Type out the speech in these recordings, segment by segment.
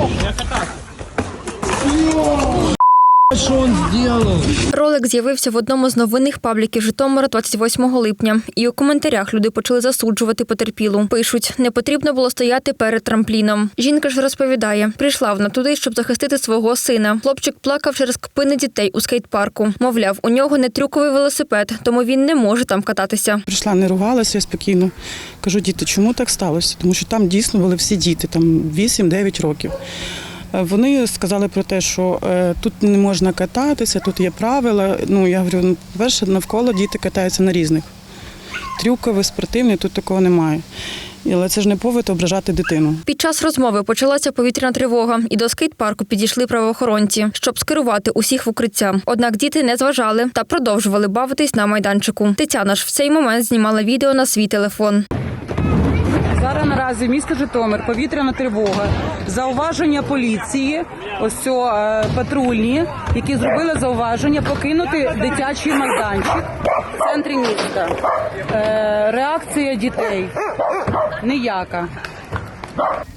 Oh, Ролик з'явився в одному з новинних пабліків Житомира 28 липня. І у коментарях люди почали засуджувати потерпілу. Пишуть, не потрібно було стояти перед трампліном. Жінка ж розповідає, прийшла вона туди, щоб захистити свого сина. Хлопчик плакав через кпини дітей у скейт-парку. Мовляв, у нього не трюковий велосипед, тому він не може там кататися. Прийшла, не ругалася я спокійно. Кажу, діти, чому так сталося? Тому що там дійсно були всі діти, там 8-9 років. Вони сказали про те, що е, тут не можна кататися, тут є правила. Ну я говорю, ну, по-перше, навколо діти катаються на різних. Трюкові, спортивні, тут такого немає. Але це ж не повод ображати дитину. Під час розмови почалася повітряна тривога, і до скейт-парку підійшли правоохоронці, щоб скерувати усіх в укриття. Однак діти не зважали та продовжували бавитись на майданчику. Тетяна ж в цей момент знімала відео на свій телефон. Наразі місто Житомир, повітряна тривога, зауваження поліції, ось цього, е, патрульні, які зробили зауваження покинути дитячий майданчик в центрі міста. Е, реакція дітей ніяка.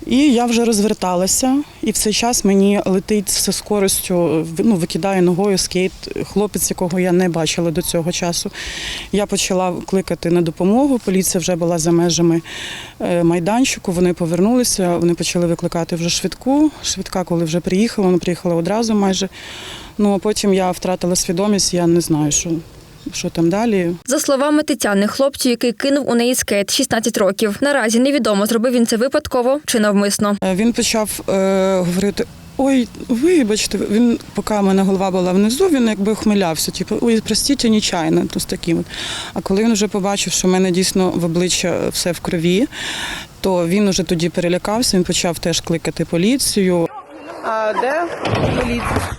І я вже розверталася, і в цей час мені летить зі скоростю, ну, викидає ногою скейт, хлопець, якого я не бачила до цього часу. Я почала кликати на допомогу. Поліція вже була за межами е, майданчику. Вони повернулися, вони почали викликати вже швидку. Швидка, коли вже приїхала, вона приїхала одразу майже. Ну а потім я втратила свідомість, я не знаю, що, що там далі. За словами Тетяни, хлопцю, який кинув у неї скейт 16 років. Наразі невідомо, зробив він це випадково чи навмисно. Е, Він почав е, говорити. Ой, вибачте, він, поки в мене голова була внизу, він якби ухмилявся, типу, ой, простіть, нечайно, то з таким. А коли він вже побачив, що в мене дійсно в обличчя все в крові, то він уже тоді перелякався, він почав теж кликати поліцію. А де поліція?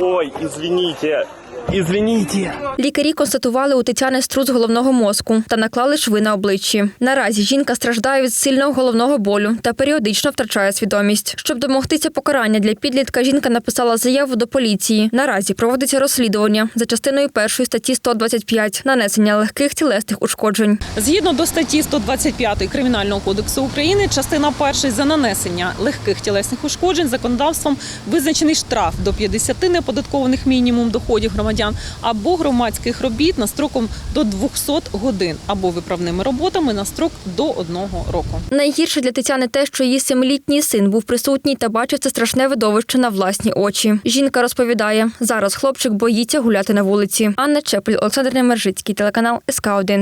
Ой, извините, извините. Лікарі констатували у Тетяни струс головного мозку та наклали шви на обличчі. Наразі жінка страждає від сильного головного болю та періодично втрачає свідомість. Щоб домогтися покарання для підлітка, жінка написала заяву до поліції. Наразі проводиться розслідування за частиною першої статті 125 нанесення легких тілесних ушкоджень. Згідно до статті 125 Кримінального кодексу України, частина перша за нанесення легких тілесних ушкоджень законодавством визначений штраф до 50 неоподаткованих мінімум доходів громадян або громадських робіт на строком до 200 годин або виправними роботами на строк до одного року. Найгірше для Тетяни те, що її семилітній син був присутній та бачив це страшне видовище на власні очі. Жінка розповідає, зараз хлопчик боїться гуляти на вулиці. Анна Чепель, Олександр Немержицький, телеканал СК 1